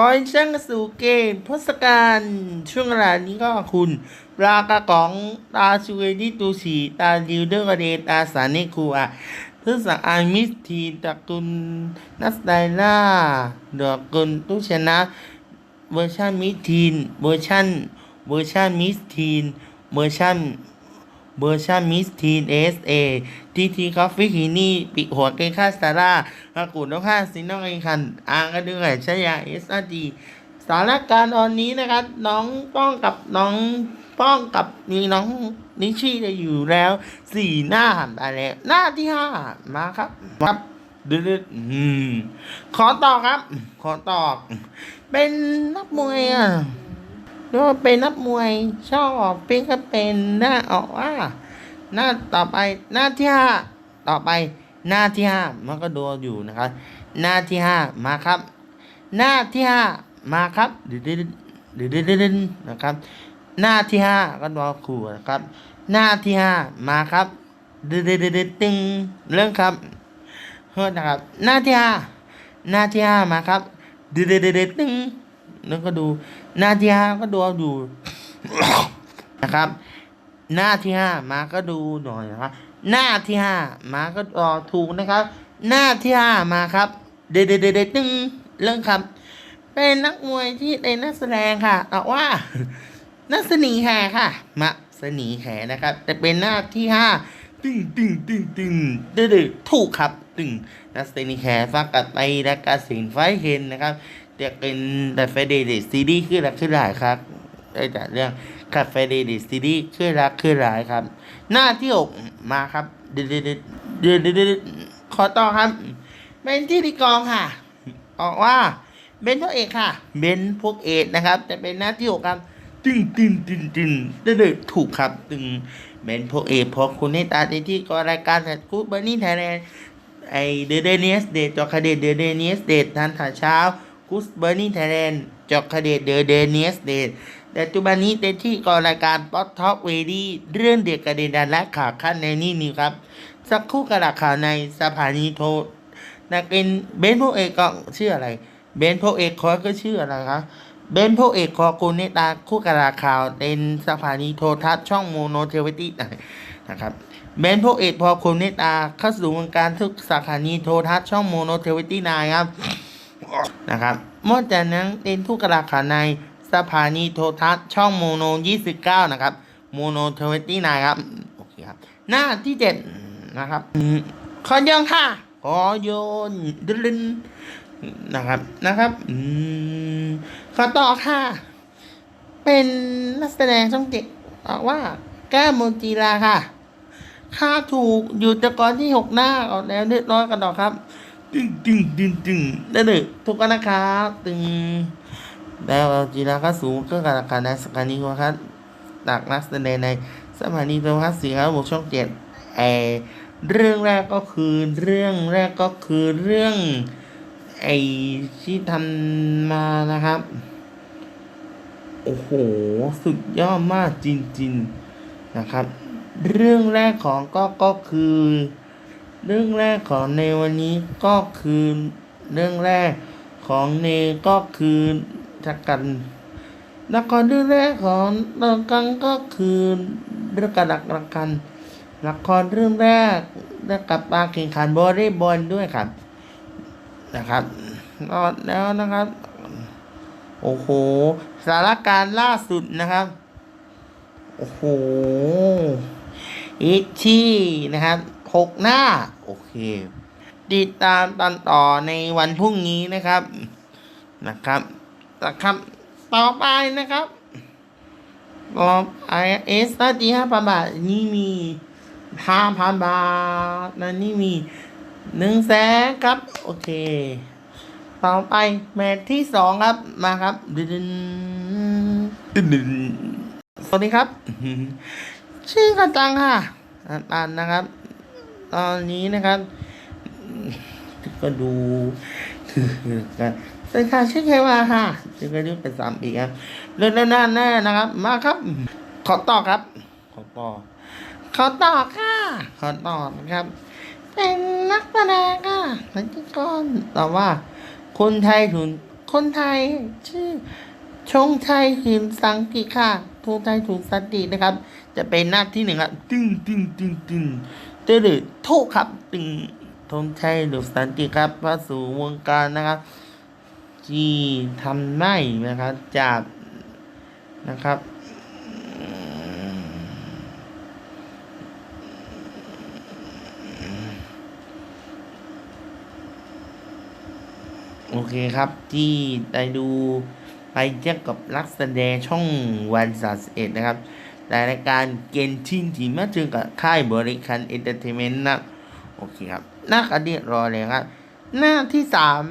ขอให้ช่างสู่เกมทศกัณฐ์ช่วงเวลานี้ก็คุณปลากระป๋องตาชูเอดิตูชีตาดิวเดอร์กเดตาสาเนคูอาเพื่อสังอามิสทีตระกุลนัสไดล่าดอกกุลตุชนะ เวอร์ชันมิทีนเวอร์ชันเวอร์ชันมิสทีนเวอร์ชัน เวอร์ชันมิสทีนเอสเอทีทีคอฟฟี่ฮินี่ปีหัวเกค่าสตาร่าอากูนกค่าซินนองเองคันอางกระเดือยชยาเอสอาร์ดีสถานการณ์ตอนนี้นะครับ น้องป้องกับน้องป้องกับมีน้องนิชี่จะอยู่แล้วสี่หน้าหันไปแล้วหน้าที่ห้ามาครับครับดืดๆอืมขอต่อครับ ขอต่อเป็นนักมวยอะ หรือว่าเป็นนักมวยชอบเป็นก็เป็นหน้าออกว่าหน้าต่อไปหน้าที่ห้าต่อไปหน้าที่ห้ามันก็ดูอยู่นะครับ หน้าที่ห้ามาครับ หน้าที่ห้ามาครับดืดดืดดืดดืดดืดนะครับ หน้าที่ห้าก็ดูขู่นะครับ หน้าที่ห้ามาครับดืดดืดดืดตึงเรื่องครับเฮ้ยนะครับ หน้าที่ห้าหน้าที่ห้ามาครับเดือดเดือดเดือดตึ้ง แล้วก็ดูหน้าที่ห้าก็ดูอาดูนะครับ หน้าที่ห้ามาก็ดูหน่อยนะครับหน้าที่ห้ามาก็ออถูกนะครับ หน้าที่ห้ามาครับ เดือดเดือดเดือดเดือดตึ้งเรื่องครับ เป็นนักมวยที่เป็นนักแสดงค่ะเอาว่า นักสนีแห่ค่ะมาสนีแห่นะครับ แต่เป็นหน้าที่ห้าตึงตึงตึงตึงเดือดเดถูกครับตึงนักสนิแคร์ฟักกัดไปและกาสินไฟเคนนะครับ เรียกเป็นแต่เฟเดเดซีดีขึ้นรักขึ้นหลายครับได้จากเรื่องคัดเฟเดเดซีดีขึ้นรักขึ้นหลายครับ หน้าที่อกมาครับเดือดเดือดเดือดเดือดขอต่อครับ เป็นที่ดีกองค่ะออกว่าเบนพวกเอกค่ะ เบนพวกเอกนะครับแต่เป็นหน้าที่อกครับตึงตึงตึงตึงเดือดเดือดถูกครับตึงเบนพวกเอกพอคุณให้ตาในที่กรายการแต่กูเบอร์นี่ไทยแลนด์ไอเดเดเนียสเดตจอคาเดตเดเดเนียสเดตทันถ่าเช้า กุสเบอร์นี่ไทยแลนด์จอกคาเดตเดอเดเนียสเดตปัจจุบันนี้เป็นที่กองรายการป๊อตท็อกเวดี้เรื่องเด็กกระเด็นดันและข่าวขั้นในนี่นิวครับ สักคู่กระดาษข่าวในสถานีโทรนักเป็นเบนพวกเอกก็ชื่ออะไร เบนพวกเอกคอก็ชื่ออะไรครับเบนพวกเอกคอกุลเนตาคู่กระดาษข่าวเป็นสถานีโทรทัศน์ช่องโมโนเทวิตี้นะครับเบนพวกเอกพอคุณเมตาเข้าสู่วงการทุกสาขานีโทรทัศน์ช่องโมโนเทวิตี้นายครับ นะครับเมื่อจากนั้นเป็นทุกกราขาในสถานีโทรทัศน์ช่องโมโน 29 นะครับ โมโนเทเวตี้นายครับ โอเคครับ หน้าที่เจ็ดนะครับขอยองค่ะขอโยนดึนนะครับนะครับอืมขอต่อค่ะ เป็นนักแสดงช่องเจ็ดบอกว่าแก้มโมจีลาค่ะ ค่าถูกอยู่ต่ก่อนที่หกหน้าออกแล้วเรียบร้อยกันดอกครับ ตึงตึงตึงตึงได้เลยทุกคนนะครับตึงแล้วจีราก็สูงก็กับราคาในสถานีโทรทัศน์ตักนักแสดงในสถานีโทรทัศน์สีขาวบวกช่องเจ็ดไอเรื่องแรกก็คือเรื่องแรกก็คือเรื่องไอที่ทำมานะครับ โอ้โห สุดยอดมากจริง ๆ นะครับ เรื่องแรกของก็ก็คือ เรื่องแรกของในวันนี้ก็คือเรื่องแรกของเนก็คือจักกันละครเรื่องแรกของตองกังก็คือเรื่องกระดักรักกันละครเรื่องแรกได้กับมาแข่งขันบอลเลย์บอลด้วยครับ นะครับแล้วนะครับ โอ้โหสถานการณ์ล่าสุดนะครับ โอ้โหอิชชี่นะครับ หกหน้า โอเค ติดตามตอนต่อในวันพรุ่งนี้นะครับ นะครับนะครับ ต่อไปนะครับต่อไอเอสตาจีห้าพันบาท นี่มีห้าพันบาทนั่นนี่มีหนึ่งแสนครับ โอเค ต่อไปแมตที่สองครับ มาครับดึนดึนดึนสวัสดีครับ ชื่อกระจังค่ะอ่านนะครับ ตอนนี้นะครับก็ดูกันเป็นค่ะชื่อใครมาค่ะชื่อก็ดูเป็นสามปีครับเรื่องหน้าแน่นะครับ มาครับ ขอต่อครับ ขอต่อขอต่อค่ะ ขอต่อนะครับ เป็นนักแสดงค่ะนักกรแต่ว่า คนไทยทุนคนไทยชื่อชงชัยหินสังกิค่ะทูไทยถูกสันตินะครับ จะเป็นหน้าที่หนึ่งครับตึงตึงตึงตึง ตึงตึงโทษครับตึงธงชัยหรือสันติครับเข้าสู่วงการนะครับที่ทำได้นะครับจากนะครับโอเคครับที่ได้ดูไปเทียบกับรักแสดงช่องวันสาสเอ็ดนะครับ รายการเกณฑ์ชินที่มาถึงกับค่ายบริการเอนเตอร์เทนเมนต์นะโอเคครับหน้ากันเดียรอเลยครับ หน้าที่สาม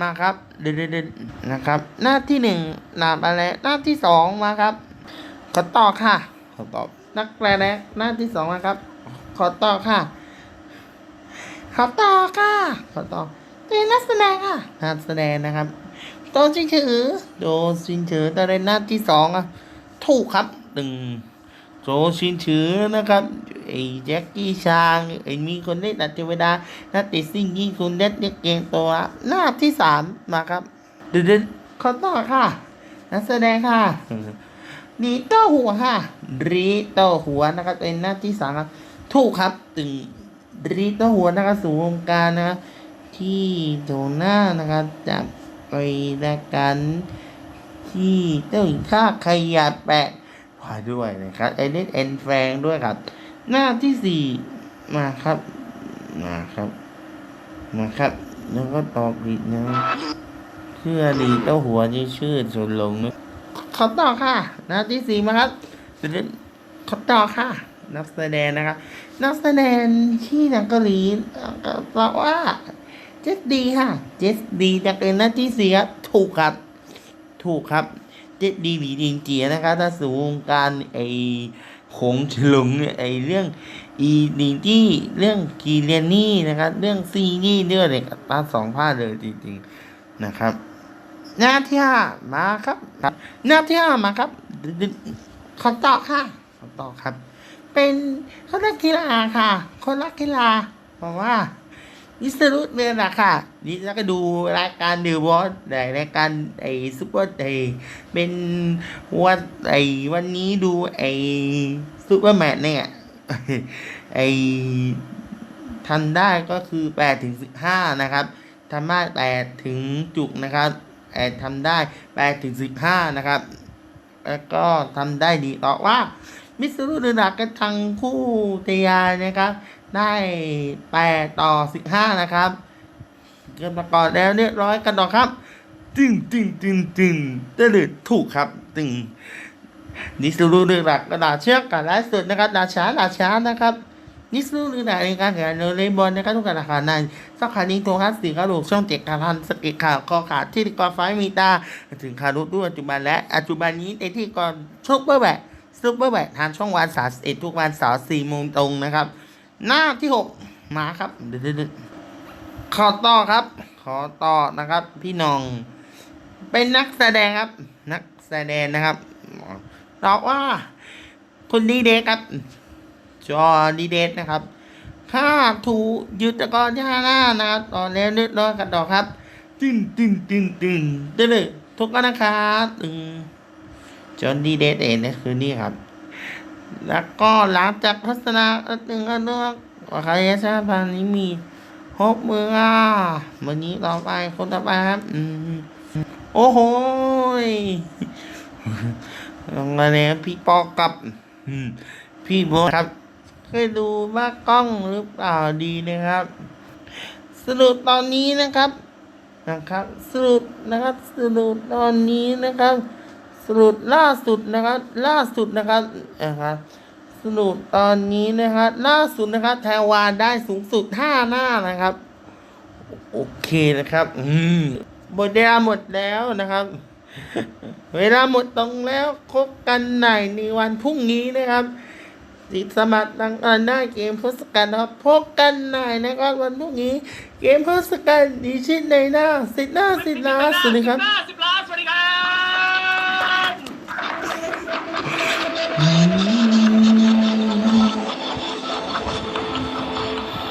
มาครับเดินๆนะครับ หน้าที่หนึ่งนามอะไรหน้าที่สองมาครับขอต่อค่ะขอตอบนักแปลแรหน้าที่สองนะครับ ขอต่อค่ะขอต่อค่ะขอต่อเป็นนักแสดงค่ะนักแสดงนะครับโดนชิงถือโดนชิงถือแต่ในหน้าที่สองอะถูกครับหนึ่ง โจชินถือนะครับไอ้แจ็คกี้ชางไอ้มีคนเล่นอัจเทวดานักติดซิ่งยี่คุณเด็ดเด็กเกงตัวหน้าที่สามมาครับเดินๆขอต่อค่ะ นักแสดงค่ะดีโต้หัวค่ะรีโต้หัวนะครับเป็นหน้าที่สามครับถูกครับตึงรีโต้หัวนะครับสู่วงการนะครับที่โดหน้านะครับจากไปรายการที่เจ้าหญิงข้าขยะแปะ พายด้วยนะครับเอลิสเอ็นแฟงด้วยครับ หน้าที่สี่มาครับมาครับมาครับ แล้วก็ตอบผิดนะเชื่อดีเต้าหัวที่ชื่อชนลงนะขอต่อค่ะ หน้าที่สี่มาครับขอต่อค่ะ นักแสดงนะครับ นักแสดงที่หนังเกาหลีบอกว่าเจสดีค่ะ เจสดีจะเป็นหน้าที่สี่ครับถูกครับ ถูกครับ จ็ดดีหลีดิงเจียนะครับถ้าสูงการไอหงฉลุงเนี่ยไอเรื่องอีดิงจี้เรื่องกีเรียนนี่นะครับเรื่องซีนี่เรื่องอะไรกับตาสองภาเลยจริงๆนะครับ หน้าที่ห้ามาครับ หน้าที่ห้ามาครับขอต่อค่ะขอต่อครับ เป็นเขานักกีฬาค่ะ คนรักกีฬาบอกว่า วิสรุตเนี่ยนะค่ะนี่แล้วก็ดูรายการเดอะวอสรายการไอ้ซุปเปอร์ไอ้เป็นวันไอ้วันนี้ดูไอ้ซุปเปอร์แมนเนี่ยไอ้ทำได้ก็คือแปดถึงสิบห้านะครับทำได้แปดถึงจุกนะครับไอ้ทำได้แปดถึงสิบห้านะครับ แล้วก็ทำได้ดีต่อว่ามิสรุเดอะดักกันทางคู่เตียนะครับ ได้แปดต่อสิบห้านะครับ เกินประกอบแล้วเรียบร้อยกันต่อครับตึงตึงตึงตึงตึงถูกครับตึงนิสรูเรือหลักกระดาษเชือกกับไลฟ์สดนะครับดาช้าดาช้านะครับนิสรูเรือหลักในการแข่งขันวอเลย์บอลนะครับทุกการแข่งขันในสักขานี้โทรทัศน์สีกระดูกช่องเจ็ดการพันสกิข่าวคอขาดที่กอไฟมีตาถึงคารุด้วยปัจจุบันและปัจจุบันนี้ในที่ก่อนซุปเปอร์แบทซุปเปอร์แบททางช่องวันสามสิบเอ็ดทุกวันเสาร์สี่โมงตรงนะครับ หน้าที่หกมาครับเดี๋ยวๆๆขอต่อครับ ขอต่อนะครับ พี่น้อง เป็นนักแสดงครับ นักแสดงนะครับบอกว่าคุณดีเดชครับ จอดีเดชนะครับค่าถูกยุดตะกอนย่าหน้านะครับตอนนี้เลือดร้อนกันต่อครับ ตึงตึงตึงตึงตึงเลยทุกคนนะครับตึงจอดีเดชเองนะคือนี่ครับ แล้วก็หลังจากพัฒนาอันหนึ่งอันเรื่องใครชาติพันนี้มีหกมืออะวันนี้ต่อไปคนต่อไปครับอืมโอ้โหลงมาแล้วพี่ปอกับพี่โบครับ เคยดูบ้ากล้องหรือเปล่าดีนะครับ สรุปตอนนี้นะครับนะครับ สรุปนะครับ สรุปตอนนี้นะครับ สรุปล่าสุดนะครับ ล่าสุดนะครับนะครับสรุปตอนนี้นะครับ ล่าสุดนะครับแทวานได้สูงสุดห้าหน้านะครับ โอเคนะครับ อืมหมดเวลาหมดแล้วนะครับ เวลาหมดตรงแล้วพบกันในในวันพรุ่งนี้นะครับติดสมัครดังอันได้เกมทศกัณฐ์นะครับพบกันในนะครับวันพรุ่งนี้ เกมทศกัณฐ์ดีชิ้นในหน้าสิบหน้าสิบล้านสวัสดีครับสิบล้านสวัสดีครับ